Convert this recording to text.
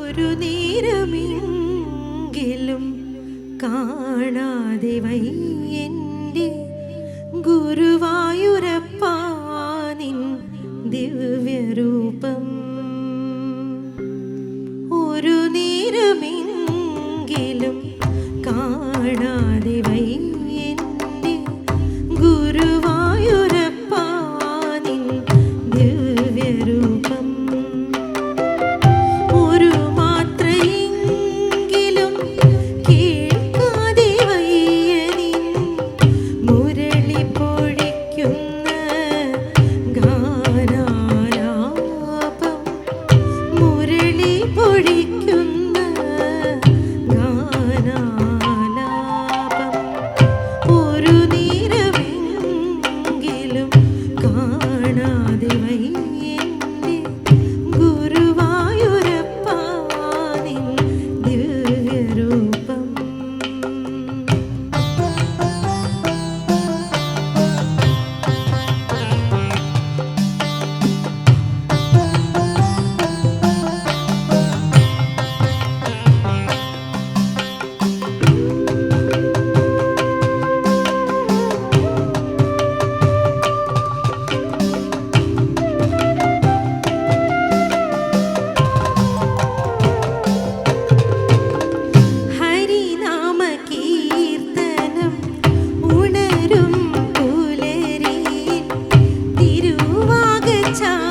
ഒരു നേരമെങ്കിലും കാണാതെ വൈ എന്റെ ഗുരുവായൂരപ്പാനിൻ time.